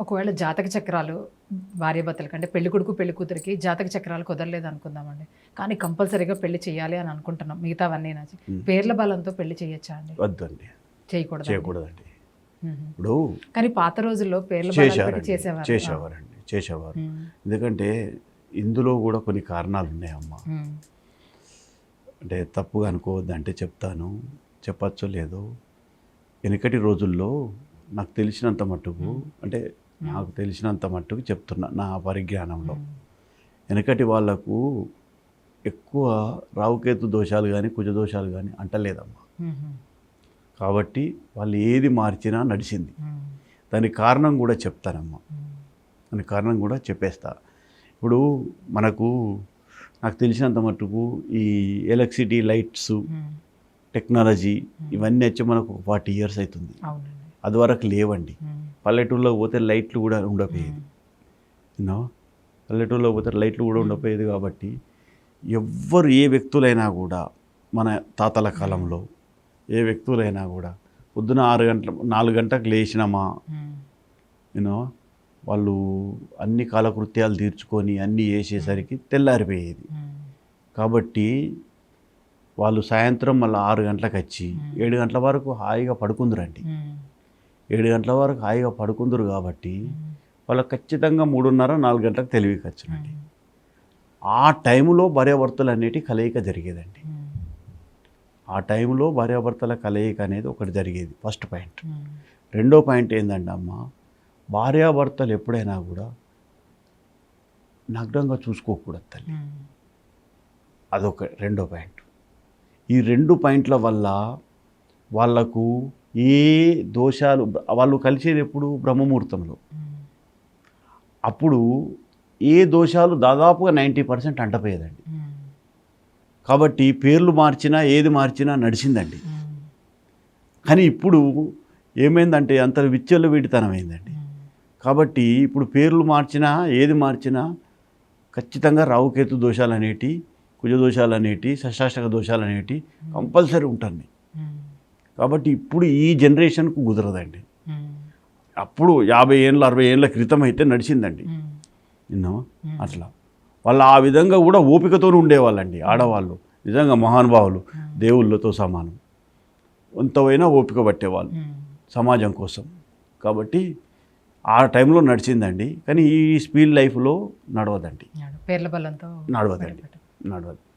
ఒకవేళ జాతక చక్రాలు భార్యాభర్తలకి అంటే పెళ్ళి కొడుకు పెళ్ళి కూతురికి జాతక చక్రాలు కుదరలేదు అనుకుందామండి. కానీ కంపల్సరీగా పెళ్ళి చేయాలి అని అనుకుంటున్నాం. మిగతావన్నీ నా మ్మ్. పేర్ల బలంతో పెళ్ళి చేయొచ్చా అండి? వద్దండి. చేయకూడదు చేయకూడదండి. ఇప్పుడు కానీ పాత రోజుల్లో పేర్ల చేశారండి చేసేవారు? చేసేవారండి. చేసేవారు. ఎందుకంటే ఇందులో కూడా కొన్ని కారణాలు ఉన్నాయమ్మా. మ్మ్. అంటే తప్పుగా అనుకోవద్దు అంటే చెప్తాను. చెప్పచ్చో లేదో. వెనకటి రోజుల్లో నాకు తెలిసినంత మట్టుకు అంటే నాకు తెలిసినంత మట్టుకు చెప్తున్నా నా పరిజ్ఞానంలో. వెనకటి వాళ్ళకు ఎక్కువ రావుకేతు దోషాలు కానీ కుజ దోషాలు కానీ అంటలేదమ్మా మ్మ్. కాబట్టి వాళ్ళు ఏది మార్చినా నడిచింది. దానికి కారణం కూడా చెప్తానమ్మా మ్మ్. దానికి కారణం కూడా చెప్పేస్తా ఇప్పుడు మనకు నాకు తెలిసినంత మట్టుకు ఈ ఎలక్ట్రిసిటీ లైట్స్. టెక్నాలజీ ఇవన్నీ వచ్చి మనకు ఫార్టీ ఇయర్స్ అవుతుంది అది వరకు లేవండి. పల్లెటూరులో పోతే లైట్లు కూడా ఉండపోయేది. యూనో పల్లెటూరులో పోతే లైట్లు కూడా ఉండపోయేది కాబట్టి ఎవ్వరు ఏ వ్యక్తులైనా కూడా మన తాతల కాలంలో ఏ వ్యక్తులైనా కూడా పొద్దున ఆరు గంటల నాలుగు గంటలకు లేచినామా. యూనో వాళ్ళు అన్ని కాలకృత్యాలు తీర్చుకొని అన్నీ చేసేసరికి తెల్లారిపోయేది. కాబట్టి వాళ్ళు సాయంత్రం మళ్ళీ ఆరు గంటలకు వచ్చి ఏడు గంటల వరకు హాయిగా పడుకుందరండి. ఏడు గంటల వరకు హాయిగా పడుకుందరు కాబట్టి. వాళ్ళకి ఖచ్చితంగా మూడున్నర నాలుగు గంటలకు తెలివికి వచ్చినట్టు ఆ టైంలో భార్యాభర్తలు అనేటి కలయిక జరిగేదండి. ఆ టైంలో భార్యాభర్తల కలయిక అనేది ఒకటి జరిగేది ఫస్ట్ పాయింట్. రెండో పాయింట్ ఏంటంటే అమ్మ భార్యాభర్తలు ఎప్పుడైనా కూడా నగ్నంగా చూసుకోకూడదు తల్లి. అదొక రెండో పాయింట్ ఈ రెండు పాయింట్ల వల్ల వాళ్ళకు ఏ దోషాలు వాళ్ళు కలిసేది ఎప్పుడు? బ్రహ్మముహూర్తంలో. అప్పుడు ఏ దోషాలు దాదాపుగా నైంటీ పర్సెంట్ అంటపోయేదండి. కాబట్టి పేర్లు మార్చినా ఏది మార్చినా నడిచిందండి. కానీ ఇప్పుడు ఏమైందంటే అంత విచ్చలు వీడితనం అయిందండి. కాబట్టి ఇప్పుడు పేర్లు మార్చినా ఏది మార్చినా ఖచ్చితంగా రావుకేతు దోషాలు అనేటి కుజ దోషాలు అనేటి షష్టాష్టక దోషాలు అనేటి కంపల్సరీ ఉంటుంది కాబట్టి ఇప్పుడు ఈ జనరేషన్కు కుదరదండి. అప్పుడు యాభై ఏళ్ళ అరవై ఏళ్ళ క్రితం అయితే నడిచిందండి. విన్నావా. అట్లా. వాళ్ళు ఆ విధంగా కూడా ఓపికతో ఉండేవాళ్ళండి ఆడవాళ్ళు. నిజంగా మహానుభావులు దేవుళ్ళతో సమానం. ఎంతవైనా ఓపిక పట్టేవాళ్ళు. సమాజం కోసం. కాబట్టి ఆ టైంలో నడిచిందండి. కానీ ఈ స్పీడ్ లైఫ్లో నడవదండి. పేర్ల బలంతో నడవదండి. నడవదు.